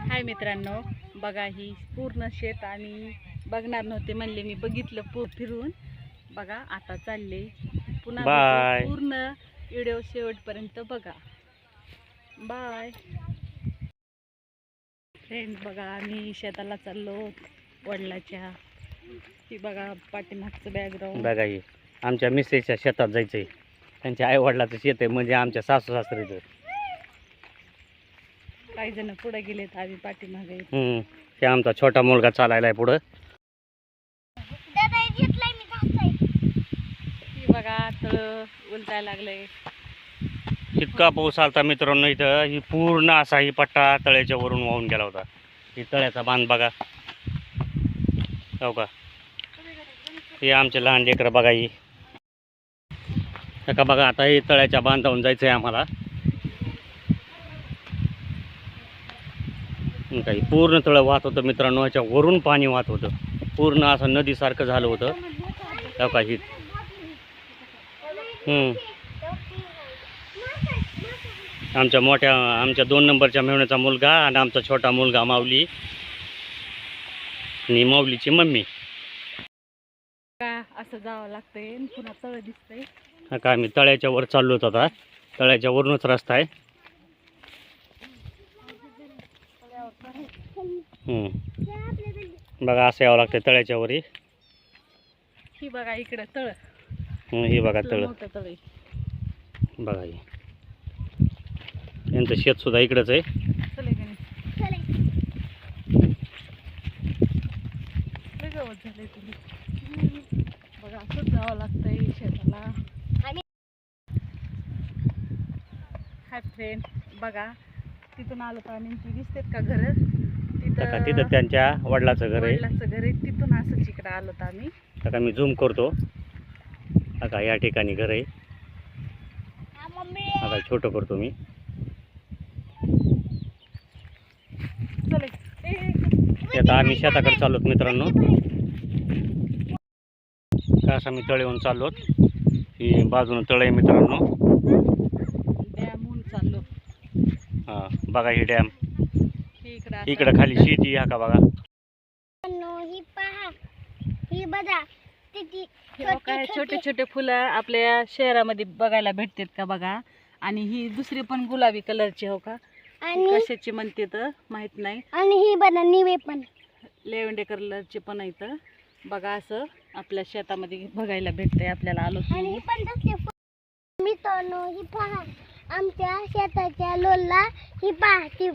हाय मित्रांनो बघा ही पूर्ण शेत आणि बघणार नव्हते म्हणले मी बघितलं पू फिरून. बघा आता चालले. पुन्हा Bye. भेटू. पूर्ण व्हिडिओ शेवटपर्यंत बघा. बाय फ्रेंड बघा आम्ही शेताला चाललो वडिलाच्या. ही बघा पाठीमागचं बॅकग्राऊंड बघा हे आमच्या मिसेसच्या शेतात जायचंय. त्यांच्या आई वडिलाचं शेत आहे म्हणजे आमच्या सासू सासरीचं काही जण पुढे गेलेत आम्ही पाठीमागे. हम्म. हे आमचा छोटा मुलगा चालायला आहे पुढं ही बघा तळ उलटायला लागलंय. इतका पाऊस आलता मित्रांनो इथं. ही पूर्ण असा ही पट्टा तळ्याच्या वरून वाहून गेला होता. ही तळ्याचा बांध बघा. हो का? हे आमचे लहान लेकरं बघा ही. हे का बघा आता हे तळ्याच्या बांधावून जायचं आहे आम्हाला. हं का, हे पूर्ण तळं वाहत होतं मित्रांनो ह्याच्या वरून पाणी वाहत होतं. पूर्ण असं नदीसारखं झालं होतं. का ही? हम्म. आमच्या मोठ्या आमच्या दोन नंबरच्या मेहण्याचा मुलगा आणि आमचा छोटा मुलगा माऊली. आणि माऊलीची मम्मी. का असं जावं लागतंय पुन्हा तळ दिसतंय. का आम्ही तळ्याच्या वर चाललो होतो आता. तळ्याच्या वरूनच रस्ता आहे हम्म. बघा असं यावं लागतं तळ्याच्या वरी. ही बघा इकडं तळ. हं, हे बघा तळ. तळ. बघा हे. यांचं शेत सुद्धा इकडंच आहे. चले का नाही? लय गवत झालंय तुम्ही बघा असंच जावं लागतंय शेताला. हाय फ्रेंड बघा तिथून आलो तर आम्ही ती दिसतेत का घर? तर का तिथं त्यांच्या वडिलाचं घर आहे. वडिलाचं घर आहे. तिथून असंच इकडं आलो तर आम्ही. आता मी झूम करतो. आता या ठिकाणी घर आहे. आता छोटं करतो मी. चले ए, ते आता आम्ही शेताकडे चाललोत मित्रांनो. का असं मी तळेहून चाललोत. ही बाजूनं तळ आहे मित्रांनो. डॅमहून चाललो. हा बघा ही डॅम. इकडं खाली शेती हा का बघा? ही पहा. ही बघा. किती हे बघा, छोटे. छोटे फुलं आपल्या शहरामध्ये बघायला भेटतात का बघा? आणि ही दुसरी पण गुलाबी कलरची हो का? आणि कशाची म्हणते तर? माहीत नाही. आणि ही बघा निवे पण. लेवंडे कलरचे पण आहेत बघा असं आपल्या शेतामध्ये बघायला भेटतंय आपल्याला आलो आणि ही पण तसले मित्रांनो ही पहा. आमच्या शेताच्या लोलला ही पहा ती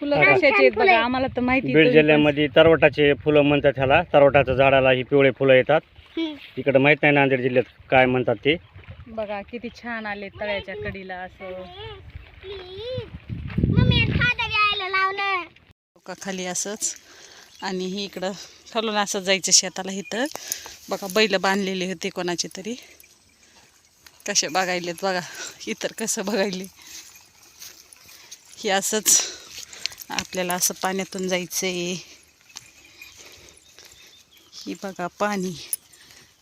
फुलं बघा. कशाची आहेत फुलं बघा आहेत. आम्हाला तर माहिती बीड जिल्ह्यामध्ये तरवटाचे फुलं म्हणतात ह्याला. तरवटाच्या झाडाला ही पिवळे फुलं येतात. हम्म. इकडं माहीत नाही नांदेड जिल्ह्यात काय म्हणतात ते. बघा किती छान आले तळ्याच्या कडीला असं. प्लीज मम्मी खादा यायला लावलं का खाली असंच. आणि ही इकडं खालून असं जायचं शेताला इथं. बघा बैल बांधलेले होते कोणाचे तरी. कसे बघायलेत बघा. इतर कसं बघायले. हे असंच. आपल्याला असं पाण्यातून जायचं आहे ही बघा पाणी.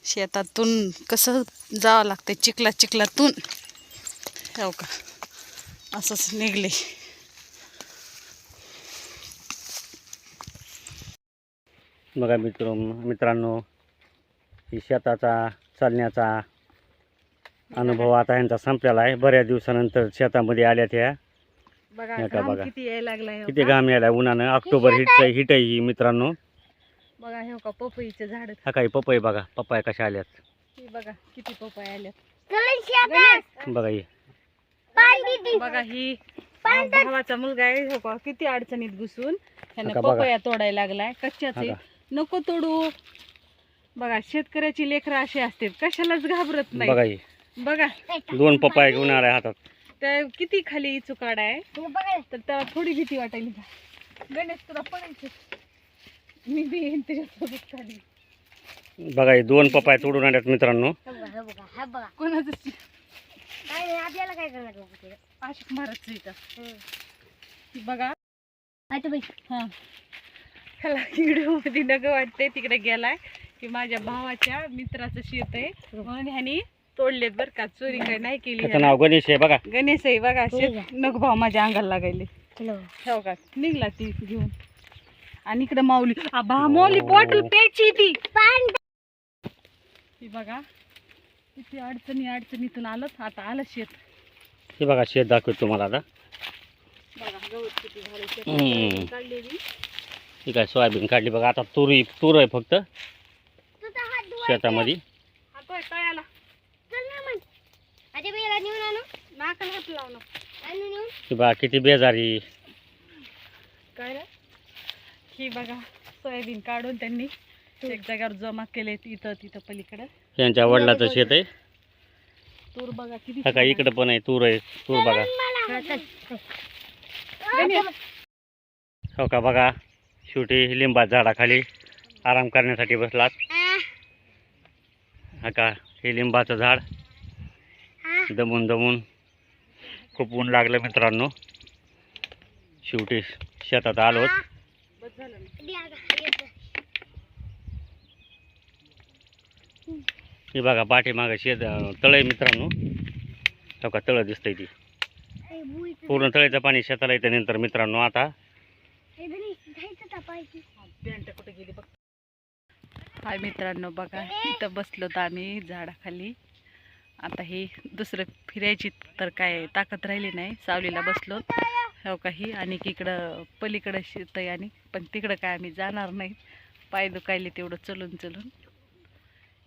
शेतातून कसं जावं लागतं चिखला चिखलातून. हो का? असंच निघले बघा मित्र मित्रांनो ही शेताचा चालण्याचा अनुभव आता यांचा संपलेला आहे. बऱ्याच दिवसानंतर शेतामध्ये आल्या त्या. बघा हे का घाम बघा. किती यायला लागलाय हो किती? घाम यायला उन्हानं ऑक्टोबर हिटचं हिट आहे ही मित्रांनो. बघा हे का पपईचे झाड. हा काही पपई बघा पपाय कशा आल्यात. हे बघा किती पपई आल्यात. बघा ही. बघा ही हा, भावाचा मुलगा आहे हो का किती अडचणीत घुसून ह्यानं नका बघा. पपया तोडायला लागलाय. कच्च्याच. आहे हा नको तोडू. बघा शेतकऱ्याची लेकरं अशी असतात. कशालाच घाबरत बघा नाही ही बघा दोन पपाय घेऊन आलाय हातात. त्या किती खाली चुकाड आहे हे बघा तर त्याला थोडी भीती वाटायली गणेश तुला पडायचं. मी बी येईन त्याच्यासोबत खाली. बघा ही दोन पपाय तोडून आल्यात मित्रांनो. हे बघा हे बघा हा बघा. कोणाचं काय नाही आपल्याला काय करायला लागतं आशिक बघा. आता बाई. हा. ह्याला व्हिडिओमध्ये नग वाटते तिकडे गेलाय की माझ्या भावाच्या मित्राचं शेत आहे. म्हणून ह्यानी तोडलेत बर का चोरी काय नाही केली त्याचं नाव गणेश आहे बघा. गणेश आहे बघा शेत नग भाव माझ्या अंगाला लागायले ठेव का? निघला ती घेऊन. आणि इकडे माऊली. आबा माऊली बॉटल प्यायची ती. ही बघा किती अडचणी अडचणीतून आलं आता आलं शेत. हे बघा शेत दाखवतो तुम्हाला आता. बघा गवत किती झाले हम्म. शेतात काढलेली. ही काय सोयाबीन काढली बघा आता तुरी तूर आहे फक्त. तुझा हात धुवायचा. शेतामध्ये. बेला नेऊन आणू? नाकाला हात लावणं. आणू नेऊन? ही बघा किती बेजारी काय रे? ही बघा सोयाबीन काढून त्यांनी एक जागेवर जमा केले इथं तिथं पलीकडं. यांच्या वडिलाचं शेत आहे? तूर बघा किती हा काय इकडे पण आहे तूर आहे तूर बघा. हो का बघा शेवटी लिंबा झाडाखाली आराम करण्यासाठी बसलात. हा का हे लिंबाचं झाड. दमून दमून खूप ऊन लागलं मित्रांनो. शेवटी शेतात आलोत हे बघा पाठीमागं शेत तळ आहे मित्रांनो. हो का तळं दिसतंय ती. पूर्ण तळ्याचं पाणी शेताला येतं नंतर मित्रांनो आता. हाय मित्रांनो बघा इथं बसलो तर आम्ही झाडाखाली. आता हे दुसरं फिरायची तर काय ताकद राहिली नाही. सावलीला बसलो. हो काही आणि इकडं पलीकडं शेत आहे आणि पण तिकडं काय आम्ही जाणार नाही. पाय दुखायले तेवढं चलून चलून.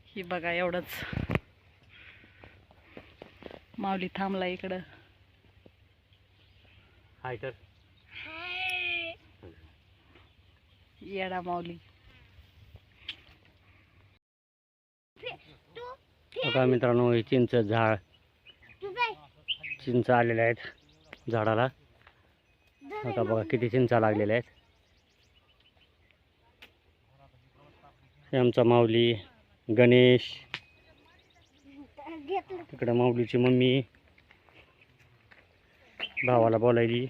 ही बघा एवढंच. माऊली थांबला इकडं. हाय तर हाय. येडा माऊली. का मित्रांनो हे चिंच झाड. चिंच आलेल्या आहेत झाडाला. का बघा किती चिंचा लागलेल्या आहेत. हे आमचा माऊली गणेश. तिकडं माऊलीची मम्मी भावाला बोलायली.